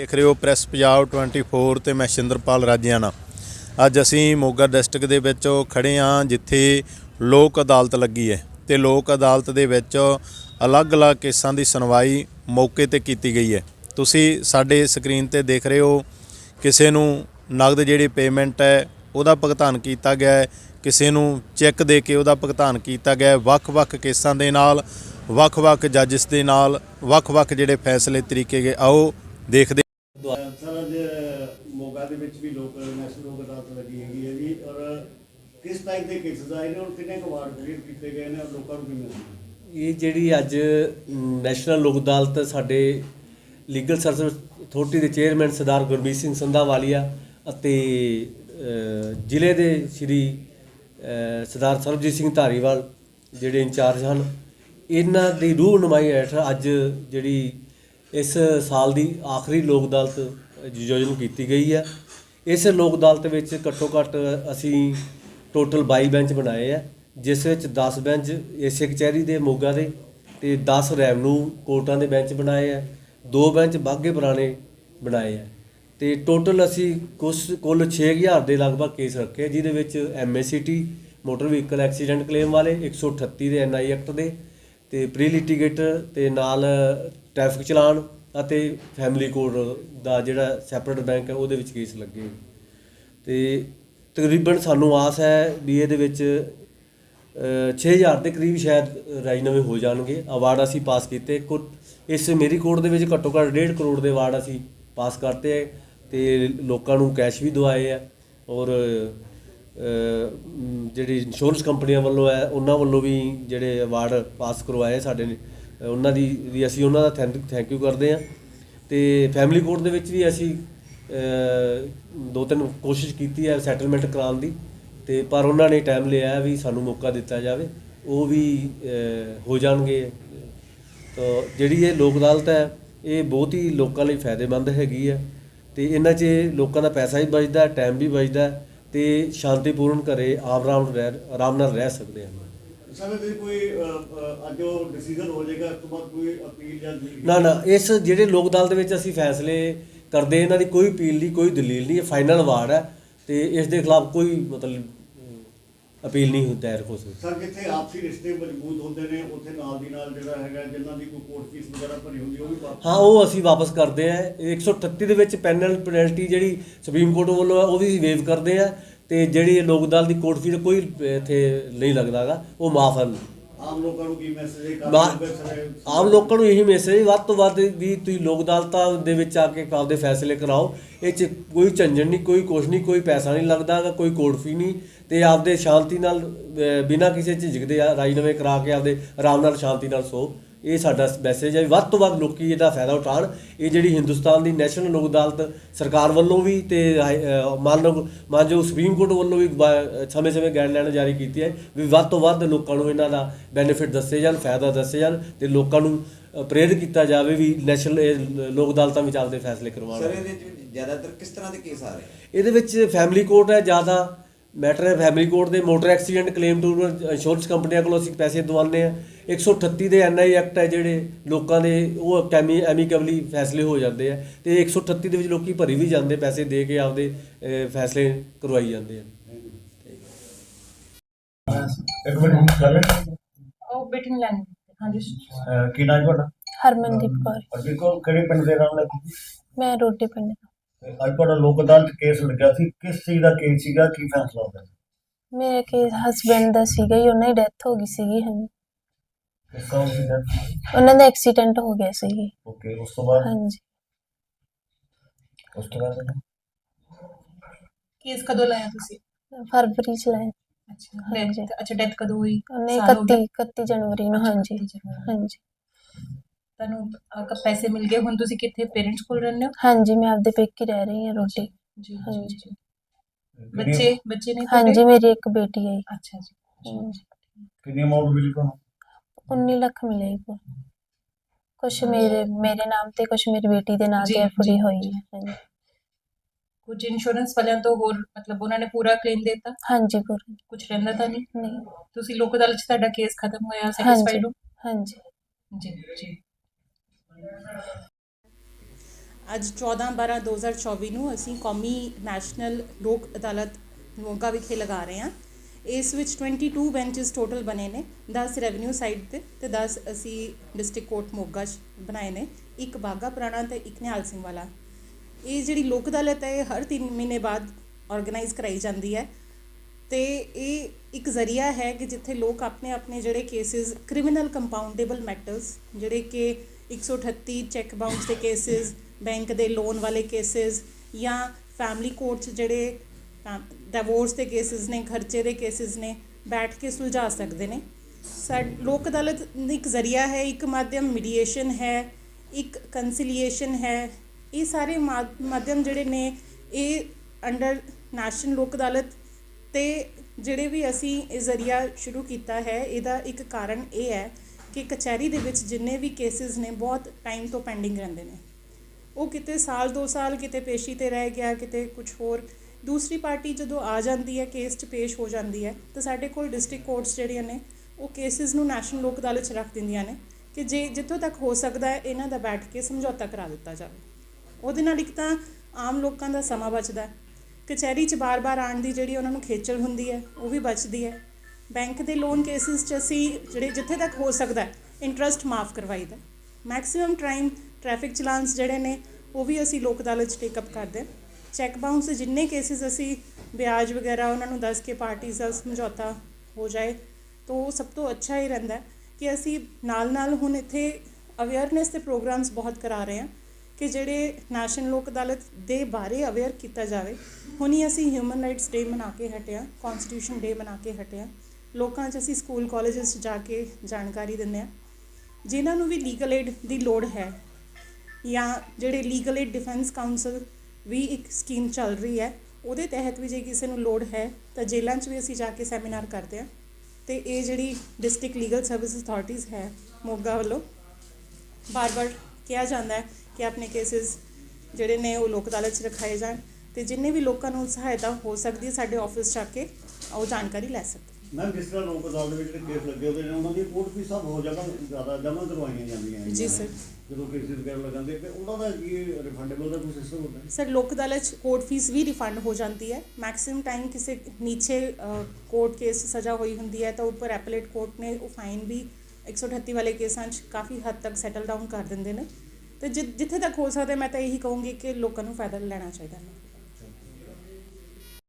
ਦੇਖ ਰਹੇ ਹੋ ਪ੍ਰੈਸ ਪੰਜਾਬ 24 ਤੇ ਮੈਂ ਸ਼ਿੰਦਰਪਾਲ ਰਾਜਿਆਣਾ। ਅੱਜ ਅਸੀਂ ਮੋਗਾ ਡਿਸਟ੍ਰਿਕਟ ਦੇ ਵਿੱਚ ਖੜੇ ਹਾਂ, ਜਿੱਥੇ ਲੋਕ ਅਦਾਲਤ ਲੱਗੀ ਹੈ ਤੇ ਲੋਕ ਅਦਾਲਤ ਦੇ ਵਿੱਚ ਅਲੱਗ-ਅਲੱਗ ਕੇਸਾਂ ਦੀ ਸੁਣਵਾਈ ਮੌਕੇ ਤੇ ਕੀਤੀ ਗਈ ਹੈ। ਤੁਸੀਂ ਸਾਡੇ ਸਕਰੀਨ ਤੇ ਦੇਖ ਰਹੇ ਹੋ, ਕਿਸੇ ਨੂੰ ਨਗਦ ਜਿਹੜੀ ਪੇਮੈਂਟ ਹੈ, ਉਹਦਾ ਭੁਗਤਾਨ ਕੀਤਾ ਗਿਆ ਹੈ, ਕਿਸੇ ਨੂੰ ਚੈੱਕ ਦੇ ਕੇ ਉਹਦਾ ਭੁਗਤਾਨ ਕੀਤਾ ਗਿਆ ਵੱਖ-ਵੱਖ ਕੇਸਾਂ ਦੇ ਨਾਲ, ਵੱਖ-ਵੱਖ ਜੱਜਸ ਦੇ ਨਾਲ, ਵੱਖ-ਵੱਖ ਜਿਹੜੇ ਫੈਸਲੇ ਤਰੀਕੇ ਗਏ, ਆਓ ਦੇਖਦੇ ਸਰ ਅੱਜ ਮੋਗਾ ਦੇ ਵਿੱਚ ਵੀ ਲੋਕ ਨੈਸ਼ਨਲ ਲੋਕ ਅਦਾਲਤ ਲੱਗੀ ਹੈਗੀ ਹੈ ਜੀ ਔਰ ਕਿਸ ਟਾਈਪ ਦੇ ਕੇਸਸ ਆਏ ਨੇ ਔਰ ਕਿੰਨੇ ਕੁ ਵਾਰ ਕਲੀਅਰ ਕੀਤੇ ਗਏ ਨੇ ਔਰ ਲੋਕਾਂ ਨੂੰ ਕਿਵੇਂ ਮਿਲੇ ਇਹ ਜਿਹੜੀ ਅੱਜ ਨੈਸ਼ਨਲ ਲੋਕ ਅਦਾਲਤ ਸਾਡੇ ਲੀਗਲ ਸਰਵਿਸ ਅਥਾਰਟੀ ਦੇ ਚੇਅਰਮੈਨ ਸਰਦਾਰ ਗੁਰਮੀਤ ਸਿੰਘ ਸੰਧਾਵਾਲੀਆ ਅਤੇ ਜ਼ਿਲ੍ਹੇ ਦੇ ਸ਼੍ਰੀ ਸਰਦਾਰ ਸਰਬਜੀਤ ਸਿੰਘ ਧਾਰੀਵਾਲ ਜਿਹੜੇ ਇੰਚਾਰਜ ਹਨ ਇਹਨਾਂ ਦੀ ਰੂਹ ਨਮਾਈ ਹੇਠ ਅੱਜ ਜਿਹੜੀ ਇਸ ਸਾਲ ਦੀ ਆਖਰੀ ਲੋਕ ਅਦਾਲਤ ਆਯੋਜਨ ਕੀਤੀ ਗਈ ਹੈ। ਇਸ ਲੋਕ ਅਦਾਲਤ ਵਿੱਚ ਘੱਟੋ ਘੱਟ ਅਸੀਂ ਟੋਟਲ 22 ਬੈਂਚ ਬਣਾਏ ਆ ਜਿਸ ਵਿੱਚ 10 ਬੈਂਚ ਏਸੇ ਕਚਹਿਰੀ ਦੇ ਮੋਗਾ ਦੇ ਤੇ 10 ਰੈਵਨਿਊ ਕੋਰਟਾਂ ਦੇ ਬੈਂਚ ਬਣਾਏ ਆ ਦੋ ਬੈਂਚ ਬਾਗੇ ਪੁਰਾਣੇ ਬਣਾਏ ਆ ਤੇ ਟੋਟਲ ਅਸੀਂ ਕੁਛ ਕੁੱਲ 6000 ਦੇ ਲਗਭਗ ਕੇਸ ਰੱਖੇ, ਜਿਹਦੇ ਵਿੱਚ M S C T motor vehicle accident claim ਵਾਲੇ 138 ਦੇ ਐਨਆਈ ਐਕਟ ਦੇ ਤੇ ਪ੍ਰੀ ਲਿਟੀਗੇਟਰ ਤੇ ਨਾਲ ਟ੍ਰੈਫਿਕ ਚਲਾਨ ਅਤੇ ਫੈਮਿਲੀ ਕੋਡ ਦਾ ਜਿਹੜਾ ਸੈਪਰੇਟ ਬੈਂਕ ਹੈ ਉਹਦੇ ਵਿੱਚ ਕੇਸ ਲੱਗੇ। ਤੇ ਤਕਰੀਬਨ ਸਾਨੂੰ ਆਸ ਹੈ ਵੀ ਇਹਦੇ ਵਿੱਚ ਅ, 6000 ਦੇ ਕਰੀਬ ਸ਼ਾਇਦ ਰਾਜੀਨਾਮੇ ਹੋ ਜਾਣਗੇ। ਅਵਾਰਡ ਅਸੀਂ ਪਾਸ ਕੀਤੇ। ਕੁ- ਇਸ ਮੇਰੀ ਕੋਰਟ ਦੇ ਵਿੱਚ ਘੱਟੋ ਘੱਟ 1.5 ਕਰੋੜ ਦੇ ਅਵਾਰਡ ਅਸੀਂ ਪਾਸ ਕਰਤੇ ਹੈ ਤੇ ਲੋਕਾਂ ਨੂੰ ਕੈਸ਼ ਵੀ ਦਵਾਏ ਆ ਔਰ ਅ, ਜਿਹੜੀ ਇੰਸ਼ੋਰੈਂਸ ਕੰਪਨੀਆਂ ਵੱਲੋਂ ਹੈ ਉਹਨਾਂ ਵੱਲੋਂ ਵੀ ਜਿਹੜੇ ਅਵਾਰਡ ਪਾਸ ਕਰਵਾਏ ਸਾਡੇ ਨੇ। ਉਹਨਾਂ ਦੀ ਵੀ ਅਸੀਂ ਉਹਨਾਂ ਦਾ ਥੈਂਕ ਥੈਂਕ ਯੂ ਕਰਦੇ ਹਾਂ। ਤੇ ਫੈਮਿਲੀ ਕੋਰਟ ਦੇ ਵਿੱਚ ਵੀ ਅਸੀਂ ਦੋ ਤਿੰਨ ਕੋਸ਼ਿਸ਼ ਕੀਤੀ ਹੈ ਸੈਟਲਮੈਂਟ ਕਰਾਉਣ ਦੀ। ਤੇ ਪਰ ਉਹਨਾਂ ਨੇ ਟਾਈਮ ਲਿਆ ਵੀ ਸਾਨੂੰ ਮੌਕਾ ਦਿੱਤਾ ਜਾਵੇ। ਉਹ ਵੀ ਹੋ ਜਾਣਗੇ। ਤਾਂ ਜਿਹੜੀ ਇਹ ਲੋਕ ਅਦਾਲਤ ਹੈ, ਇਹ ਬਹੁਤ ਹੀ ਲੋਕਾਂ ਲਈ ਫਾਇਦੇਮੰਦ ਹੈਗੀ ਹੈ। ਤੇ ਇਹਨਾਂ 'ਚ ਲੋਕਾਂ ਦਾ ਪੈਸਾ ਵੀ ਬਚਦਾ ਟਾਈਮ ਵੀ ਬਚਦਾ। ਤੇ ਸ਼ਾਂਤੀਪੂਰਨ ਘਰੇ ਆਮ ਆਰਾਮ ਰਹਿ, ਆਰਾਮ ਨਾਲ ਰਹਿ ਸਕਦੇ ਹਨ ਸਰ ਇਹਦੇ ਕੋਈ ਅ, ਅ, ਅੱਜ ਉਹ ਡਿਸੀਜਨ ਹੋ ਜਾਏਗਾ ਉਸ ਤੋਂ ਬਾਅਦ ਕੋਈ ਅਪੀਲ ਜਾਂ ਦਲੀਲ ਨਾ ਨਾ ਇਸ ਜਿਹੜੇ ਲੋਕ ਅਦਾਲਤ ਦੇ ਵਿੱਚ ਅਸੀਂ ਫੈਸਲੇ ਕਰਦੇ ਇਹਨਾਂ ਦੀ ਕੋਈ ਅਪੀਲ ਨਹੀਂ ਕੋਈ ਦਲੀਲ ਨਹੀਂ ਇਹ ਫਾਈਨਲ ਅਵਾਰਡ ਹੈ ਤੇ ਇਸ ਦੇ ਖਿਲਾਫ ਕੋਈ ਮਤਲਬ ਅਪੀਲ ਨਹੀਂ ਹੁੰਦਾ ਹੈ ਸਕਦੀ। ਸਰ ਜਿੱਥੇ ਆਪਸੀ ਰਿਸ਼ਤੇ ਮਜ਼ਬੂਤ ਹੁੰਦੇ ਨੇ ਉੱਥੇ ਨਾਲ ਦੀ ਨਾਲ ਜਿਹੜਾ ਹੈਗਾ ਜਿਨ੍ਹਾਂ ਦੀ ਕੋਈ ਕੋਰਟ ਫੀਸ ਵਗੈਰਾ ਭਰੀ ਹੁੰਦੀ ਉਹ ਵੀ ਵਾਪਸ ਹਾਂ ਉਹ ਅਸੀਂ ਵਾਪਸ ਕਰਦੇ ਆ 138 ਦੇ ਵਿੱਚ ਪੈਨਲ ਪੈਨਲਟੀ ਜਿਹੜੀ ਸੁਪਰੀਮ ਕੋਰਟ ਵੱਲੋਂ ਹੈ ਉਹ ਵੀ ਵੇਵ ਕਰਦੇ ਆ ਤੇ ਜਿਹੜੀ ਲੋਕ ਅਦਾਲਤ ਦੀ ਕੋਰਟ ਫੀਸ ਕੋਈ ਇੱਥੇ ਨਹੀਂ ਲੱਗਦਾਗਾ ਉਹ ਮਾਫ ਹਨ। ਆਮ ਲੋਕਾਂ ਨੂੰ ਕੀ ਮੈਸੇਜ ਹੈ? ਆਮ ਲੋਕਾਂ ਨੂੰ ਇਹੀ ਮੈਸੇਜ ਵੱਧ ਤੋਂ ਵੱਧ ਵੀ ਤੁਸੀਂ ਲੋਕ ਅਦਾਲਤਾਂ ਦੇ ਵਿੱਚ ਆ ਕੇ ਆਪਦੇ ਫੈਸਲੇ ਕਰਾਓ। ਇਹ ਚ ਕੋਈ ਝੰਜਣ ਨਹੀਂ ਕੋਈ ਕੁਛ ਨਹੀਂ ਕੋਈ ਪੈਸਾ ਨਹੀਂ ਲੱਗਦਾਗਾ ਕੋਈ ਕੋਰਟ ਫੀ ਨਹੀਂ। ਤੇ ਆਪਦੇ ਸ਼ਾਂਤੀ ਨਾਲ ਬਿਨਾਂ ਕਿਸੇ ਝਿਜਕ ਦੇ ਰਾਜੀਨਾਮੇ ਕਰਾ ਕੇ ਆਪਦੇ ਆਰਾਮ ਨਾਲ ਸ਼ਾਂਤੀ ਨਾਲ ਸੋ। ਇਹ ਸਾਡਾ ਮੈਸੇਜ ਹੈ ਵੱਧ ਤੋਂ ਵੱਧ ਲੋਕੀ ਇਹਦਾ ਫਾਇਦਾ ਉਠਾਉਣ। ਇਹ ਜਿਹੜੀ ਹਿੰਦੁਸਤਾਨ ਦੀ ਨੈਸ਼ਨਲ ਲੋਕ ਅਦਾਲਤ ਸਰਕਾਰ ਵੱਲੋਂ ਵੀ ਤੇ ਮਾਨਯੋਗ ਮਾਨਯੋਗ ਸੁਪਰੀਮ ਕੋਰਟ ਵੱਲੋਂ ਵੀ ਸਮੇਂ-ਸਮੇਂ ਗਾਈਡਲਾਈਨ ਜਾਰੀ ਕੀਤੀ ਹੈ ਵੀ ਵੱਧ ਤੋਂ ਵੱਧ ਲੋਕਾਂ ਨੂੰ ਇਹਨਾਂ ਦਾ ਬੈਨੀਫਿਟ ਦੱਸੇ ਜਾਣ ਫਾਇਦਾ ਦੱਸੇ ਜਾਣ ਤੇ ਲੋਕਾਂ ਨੂੰ ਪ੍ਰੇਰਿਤ ਕੀਤਾ ਜਾਵੇ ਵੀ ਨੈਸ਼ਨਲ ਲੋਕ ਅਦਾਲਤਾਂ ਵਿੱਚ ਆਪਦੇ ਫੈਸਲੇ ਕਰਵਾਉਣ। ਸਰ ਇਹਦੇ ਵਿੱਚ ਜ਼ਿਆਦਾਤਰ ਕਿਸ ਤਰ੍ਹਾਂ ਦੇ ਕੇਸ ਆ ਰਹੇ ਇਹਦੇ ਵਿੱਚ ਫੈਮਿਲੀ ਕੋਰਟ ਹੈ ਜ਼ਿਆਦਾ ਮੈਟਰ ਹੈ ਫੈਮਿਲੀ ਕੋਰਟ ਦੇ motor accident claim to insurance ਕੰਪਨੀਆਂ ਕੋਲੋਂ ਅਸੀਂ ਪੈਸੇ ਦਵਾਉਂਦੇ ਆ 138 ਦੇ ਐਨਆਈ ਐਕਟ ਹੈ ਜਿਹੜੇ ਲੋਕਾਂ ਦੇ ਉਹ ਕੈਮੀ ਐਮੀਕੇਬਲੀ ਫੈਸਲੇ ਹੋ ਜਾਂਦੇ ਆ ਤੇ 138 ਦੇ ਵਿੱਚ ਲੋਕੀ ਭਰੀ ਵੀ ਜਾਂਦੇ ਪੈਸੇ ਦੇ ਕੇ ਆਪਦੇ ਫੈਸਲੇ ਕਰਵਾਈ ਜਾਂਦੇ ਆ। ਇੱਕ ਮਿੰਟ ਕਰ ਉਹ ਬੇਟੀ ਨੂੰ ਲੈਣ। ਹਾਂਜੀ। ਕੀ ਨਾਮ ਤੁਹਾਡਾ? ਹਰਮਨਦੀਪ ਕੌਰ। ਔਰ ਦੇਖੋ ਕਿਹੜੇ ਪਿੰਡ ਦੇ ਨਾਮ ਲੈ ਮੈਂ ਰੋਟੀ ਪਿੰਡ ਤੋਂ ਅੱਜ ਤੁਹਾਡਾ ਲੋਕ ਅਦਾਲਤ ਕੇਸ ਲੱਗਿਆ ਸੀ। ਕਿਸ ਚੀਜ਼ ਦਾ ਕੇਸ ਸੀਗਾ? ਕੀ ਫੈਸਲਾ ਹੋਇਆ? ਮੇਰੇ ਕੇ ਹਸਬੰਡ ਦਾ ਸੀਗਾ ਹੀ ਉਹਨਾਂ ਦੀ ਡੈਥ ਹੋ ਗਈ ਸੀਗੀ ਹਾਂ ਕਿਸ ਕੌਣ ਸੀ ਉਹਨਾਂ ਦਾ ਐਕਸੀਡੈਂਟ ਹੋ ਗਿਆ ਸੀ ਓਕੇ ਉਸ ਤੋਂ ਬਾਅਦ? ਹਾਂਜੀ। ਉਸ ਤੋਂ ਬਾਅਦ? ਕੇਸ ਕਦੋਂ ਲਾਇਆ ਤੁਸੀਂ? ਫਰਵਰੀ ਚ ਲਾਇਆ। ਅੱਛਾ ਹਾਂਜੀ। ਡੈਥ ਅੱਛਾ ਡੈਥ ਕਦੋਂ ਹੋਈ? ਉਹਨੇ ਸਾਲ ਹੋ 31 ਗਿਆ? 31 ਜਨਵਰੀ ਨੂੰ ਹਾਂਜੀ। 31 ਜਨਵਰੀ। ਹਾਂਜੀ। ਤੁਹਾਨੂੰ ਅਹ, ਕ- ਪੈਸੇ ਮਿਲ ਗਏ? ਹੁਣ ਤੁਸੀਂ ਕਿੱਥੇ ਪੇਰੈਂਟਸ ਕੋਲ ਰਹਿੰਦੇ ਹੋ? ਹਾਂਜੀ ਮੈਂ ਆਪਦੇ ਪੇਕੇ ਰਹਿ ਰਹੀ ਹਾਂ ਰੋਟੀ। ਜੀ ਹਾਂਜੀ। ਜੀ। ਬੱਚੇ ਬੱਚੇ ਨੇ ਤੁਹਾਡੇ? ਹਾਂਜੀ ਮੇਰੀ ਇੱਕ ਬੇਟੀ ਹੈ ਅੱਛਾ ਜੀ। ਕਿੰਨੀ ਅਮਾਉਂਟ ਮਿਲੀ ਤੁਹਾਨੂੰ? 19 ਲੱਖ ਮਿਲੇ ਜੀ ਕੁਛ ਮੇਰੇ ਮੇਰੇ ਨਾਮ ਤੇ ਕੁਛ ਮੇਰੀ ਬੇਟੀ ਦੇ ਨਾਂ ਜੀ, ਤੇ ਜੀ, ਐਫਡੀ ਹੋਈ ਹੈ। ਹਾਂਜੀ। ਕੁਝ ਇੰਸ਼ੋਰੈਂਸ ਵਾਲਿਆਂ ਤੋਂ ਹੋਰ ਮਤਲਬ ਉਹਨਾਂ ਨੇ ਪੂਰਾ ਕਲੇਮ ਦਿੱਤਾ? ਹਾਂਜੀ ਪੂਰਾ। ਕੁਝ ਰਹਿੰਦਾ ਤਾਂ ਨਹੀਂ? ਨਹੀਂ। ਤੁਸੀਂ ਲੋਕ ਅਦਾਲਤ 'ਚ ਤੁਹਾਡਾ ਕੇਸ ਖਤਮ ਹੋਇਆ ਸੈਟੀਸਫਾਈਡ ਹੋ ਹਾਂਜੀ। ਜੀ ਜੀ। ਅੱਜ 14 12 2024 ਨੂੰ ਅਸੀਂ ਕੌਮੀ ਨੈਸ਼ਨਲ ਲੋਕ ਅਦਾਲਤ ਮੋਗਾ ਵਿਖੇ ਲਗਾ ਰਹੇ ਹਾਂ। ਇਸ ਵਿੱਚ 22 ਬੈਂਚਸ ਟੋਟਲ ਬਣੇ ਨੇ 10 ਰੈਵਨਿਊ ਸਾਈਡ ਤੇ ਤੇ 10 ਅਸੀਂ ਡਿਸਟ੍ਰਿਕਟ ਕੋਰਟ ਮੋਗਾ 'ਚ ਬਣਾਏ ਨੇ, ਇੱਕ ਬਾਗਾ ਪੁਰਾਣਾ ਤੇ ਇੱਕ ਨਿਹਾਲ ਸਿੰਘ ਵਾਲਾ। ਇਹ ਜਿਹੜੀ ਲੋਕ ਅਦਾਲਤ ਹੈ, ਇਹ ਹਰ 3 ਮਹੀਨੇ ਬਾਅਦ ਆਰਗੇਨਾਈਜ਼ ਕਰਾਈ ਜਾਂਦੀ ਹੈ। ਤੇ ਇਹ ਇੱਕ ਜ਼ਰੀਆ ਹੈ ਕਿ ਜਿੱਥੇ ਲੋਕ ਆਪਣੇ ਆਪਣੇ ਜਿਹੜੇ ਕੇਸਿਸ ਕ੍ਰਿਮੀਨਲ ਕੰਪਾਊਂਡੇਬਲ ਮੈਟਰਸ ਜਿਹੜੇ ਕਿ 138 ਚੈੱਕ ਬਾਉਂਸ ਦੇ ਕੇਸਿਸ ਬੈਂਕ ਦੇ ਲੋਨ ਵਾਲੇ ਕੇਸਿਸ ਜਾਂ ਫੈਮਿਲੀ ਕੋਰਟ 'ਚ ਜਿਹੜੇ ਡਿਵੋਰਸ ਦੇ ਕੇਸਿਸ ਨੇ, ਖਰਚੇ ਦੇ ਕੇਸਿਸ ਨੇ, ਬੈਠ ਕੇ ਸੁਲਝਾ ਸਕਦੇ ਨੇ। ਸਾਡ ਲੋਕ ਅਦਾਲਤ ਇੱਕ ਜ਼ਰੀਆ ਹੈ, ਇੱਕ ਮਾਧਿਅਮ ਮੀਡੀਏਸ਼ਨ ਹੈ, ਇੱਕ ਕੰਸੀਲੀਏਸ਼ਨ ਹੈ। ਇਹ ਸਾਰੇ ਮਾ- ਮਾਧਿਅਮ ਜਿਹੜੇ ਨੇ, ਇਹ ਅੰਡਰ ਨੈਸ਼ਨਲ ਲੋਕ ਅਦਾਲਤ ਤੇ ਜਿਹੜੇ ਵੀ ਅਸੀਂ ਇਹ ਜ਼ਰੀਆ ਸ਼ੁਰੂ ਕੀਤਾ ਹੈ, ਇਹਦਾ ਇੱਕ ਕਾਰਨ ਇਹ ਹੈ ਕਿ ਕਚਹਿਰੀ ਦੇ ਵਿੱਚ ਜਿੰਨੇ ਵੀ ਕੇਸਿਸ ਨੇ ਬਹੁਤ ਟਾਈਮ ਤੋਂ ਪੈਂਡਿੰਗ ਰਹਿੰਦੇ ਨੇ। ਉਹ ਕਿਤੇ ਸਾਲ, ਦੋ ਸਾਲ ਕਿਤੇ ਪੇਸ਼ੀ ਤੇ ਰਹਿ ਗਿਆ, ਕਿਤੇ ਕੁਝ ਹੋਰ। ਦੂਸਰੀ ਪਾਰਟੀ ਜਦੋਂ ਆ ਜਾਂਦੀ ਹੈ ਕੇਸ 'ਚ ਪੇਸ਼ ਹੋ ਜਾਂਦੀ ਹੈ, ਤਾਂ ਸਾਡੇ ਕੋਲ ਡਿਸਟ੍ਰਿਕਟ ਕੋਰਟਸ ਜਿਹੜੀਆਂ ਨੇ, ਉਹ ਕੇਸਿਸ ਨੂੰ ਨੈਸ਼ਨਲ ਲੋਕ ਅਦਾਲਤ 'ਚ ਰੱਖ ਦਿੰਦੀਆਂ ਨੇ ਕਿ ਜੇ ਜਿੱਥੋਂ ਤੱਕ ਹੋ ਸਕਦਾ ਹੈ, ਇਹਨਾਂ ਦਾ ਬੈਠ ਕੇ ਸਮਝੌਤਾ ਕਰਾ ਦਿੱਤਾ ਜਾਵੇ। ਉਹਦੇ ਨਾਲ ਇੱਕ ਤਾਂ ਆਮ ਲੋਕਾਂ ਦਾ ਸਮਾਂ ਬਚਦਾ ਕਚਹਿਰੀ 'ਚ ਬਾਰ-ਬਾਰ ਆਉਣ ਦੀ ਜਿਹੜੀ ਉਹਨਾਂ ਨੂੰ ਖੇਚਲ ਹੁੰਦੀ ਹੈ, ਉਹ ਵੀ ਬਚਦੀ ਹੈ। ਬੈਂਕ ਦੇ ਲੋਨ ਕੇਸਿਸ 'ਚ ਅਸੀਂ ਜਿਹੜੇ ਜਿੱਥੇ ਤੱਕ ਹੋ ਸਕਦਾ ਇੰਟਰਸਟ ਮਾਫ ਕਰਵਾਈਦਾ ਮੈਕਸਿਮਮ ਟਾਈਮ ਟ੍ਰੈਫਿਕ ਚਲਾਨਸ ਜਿਹੜੇ ਨੇ, ਉਹ ਵੀ ਅਸੀਂ ਲੋਕ ਅਦਾਲਤ 'ਚ ਟੇਕ ਅਪ ਕਰਦੇ ਹਾਂ। ਚੈੱਕ ਬਾਉਂਸ ਜਿੰਨੇ ਕੇਸਿਸ ਅਸੀਂ ਵਿਆਜ ਵਗੈਰਾ ਉਹਨਾਂ ਨੂੰ ਦੱਸ ਕੇ ਪਾਰਟੀਜ਼ ਦਾ ਸਮਝੌਤਾ ਹੋ ਜਾਏ, ਤਾਂ ਉਹ ਸਭ ਤੋਂ ਅੱਛਾ ਹੀ ਰਹਿੰਦਾ ਕਿ ਅਸੀਂ ਨਾਲ-ਨਾਲ ਹੁਣ ਇੱਥੇ ਅਵੇਅਰਨੈਸ ਦੇ ਪ੍ਰੋਗਰਾਮਸ ਬਹੁਤ ਕਰਾ ਰਹੇ ਹਾਂ ਕਿ ਜਿਹੜੇ ਨੈਸ਼ਨਲ ਲੋਕ ਅਦਾਲਤ ਦੇ ਬਾਰੇ ਅਵੇਅਰ ਕੀਤਾ ਜਾਵੇ। ਹੁਣੀ ਅਸੀਂ ਹਿਊਮਨ ਰਾਈਟਸ ਡੇ ਮਨਾ ਕੇ ਹਟਿਆ ਕਨਸਟੀਟਿਊਸ਼ਨ ਡੇ ਮਨਾ ਕੇ ਹਟਿਆ ਲੋਕਾਂ 'ਚ ਅਸੀਂ ਸਕੂਲ ਕਾਲਜਸ 'ਚ ਜਾ ਕੇ ਜਾਣਕਾਰੀ ਦਿੰਦੇ ਹਾਂ। ਜਿਨ੍ਹਾਂ ਨੂੰ ਵੀ ਲੀਗਲ ਏਡ ਦੀ ਲੋੜ ਹੈ ਜਾਂ ਜਿਹੜੇ ਲੀਗਲ ਏਡ ਡਿਫੈਂਸ ਕਾਉਂਸਲ ਵੀ ਇੱਕ ਸਕੀਮ ਚੱਲ ਰਹੀ ਹੈ, ਉਹਦੇ ਤਹਿਤ ਵੀ ਜੇ ਕਿਸੇ ਨੂੰ ਲੋੜ ਹੈ ਤਾਂ ਜੇਲ੍ਹਾਂ 'ਚ ਵੀ ਅਸੀਂ ਜਾ ਕੇ ਸੈਮੀਨਾਰ ਕਰਦੇ ਹਾਂ। ਤੇ ਇਹ ਜਿਹੜੀ ਡਿਸਟ੍ਰਿਕਟ ਲੀਗਲ ਸਰਵਿਸ ਅਥਾਰਟੀਜ਼ ਹੈ ਮੋਗਾ ਵੱਲੋਂ, ਬਾਰ-ਬਾਰ ਕਿਹਾ ਜਾਂਦਾ ਹੈ ਕਿ ਆਪਣੇ ਕੇਸਿਸ ਜਿਹੜੇ ਨੇ ਉਹ ਲੋਕ ਅਦਾਲਤ 'ਚ ਰਖਾਏ ਜਾਣ ਤੇ ਜਿੰਨੇ ਵੀ ਲੋਕਾਂ ਨੂੰ ਸਹਾਇਤਾ ਹੋ ਸਕਦੀ ਹੈ, ਸਾਡੇ ਆਫਿਸ 'ਚ ਆ ਕੇ ਉਹ ਜਾਣਕਾਰੀ ਲੈ ਸਕਦੇ। ਮੈਮ ਜਿਸ ਤਰ੍ਹਾਂ ਲੋਕ ਅਦਾਲਤ ਦੇ ਵਿੱਚ ਜਿਹੜੇ ਕੇਸ ਲੱਗੇ ਹੁੰਦੇ ਨੇ ਉਹਨਾਂ ਦੀ ਕੋਰਟ ਫੀਸਾਂ ਬਹੁਤ ਜ਼ਿਆਦਾ ਜ਼ਿਆਦਾ ਜਮ੍ਹਾਂ ਕਰਵਾਈਆਂ ਜਾਂਦੀਆਂ ਜੀ ਸਰ। ਜਦੋਂ ਕੇਸਿਸ ਵਗੈਰਾ ਲਗਾਉਂਦੇ ਤੇ ਉਹਨਾਂ ਦਾ ਕੀ ਰਿਫੰਡੇਬਲ ਦਾ ਕੋਈ ਸਿਸਟਮ ਹੁੰਦਾ ਹੈ? ਸਰ ਲੋਕ ਅਦਾਲਤ 'ਚ ਕੋਰਟ ਫੀਸ ਵੀ ਰਿਫੰਡ ਹੋ ਜਾਂਦੀ ਹੈ ਮੈਕਸਿਮਮ ਟਾਈਮ ਕਿਸੇ ਨੀਚੇ ਕੋਰਟ ਕੇਸ ਸਜ਼ਾ ਹੋਈ ਹੁੰਦੀ ਹੈ ਤਾਂ ਉੱਪਰ ਐਪਲੇਟ ਕੋਰਟ ਨੇ ਉਹ ਫਾਈਨ ਵੀ 138 ਵਾਲੇ ਕੇਸਾਂ 'ਚ ਕਾਫੀ ਹੱਦ ਤੱਕ ਸੈਟਲ ਡਾਊਨ ਕਰ ਦਿੰਦੇ ਨੇ ਤੇ ਜਿੱਥੇ ਤੱਕ ਹੋ ਸਕਦਾ ਮੈਂ ਤਾਂ ਇਹੀ ਕਹੂੰਗੀ ਕਿ ਲੋਕਾਂ ਨੂੰ ਫਾਇਦਾ ਲੈਣਾ ਚਾਹੀਦਾ ਹੈ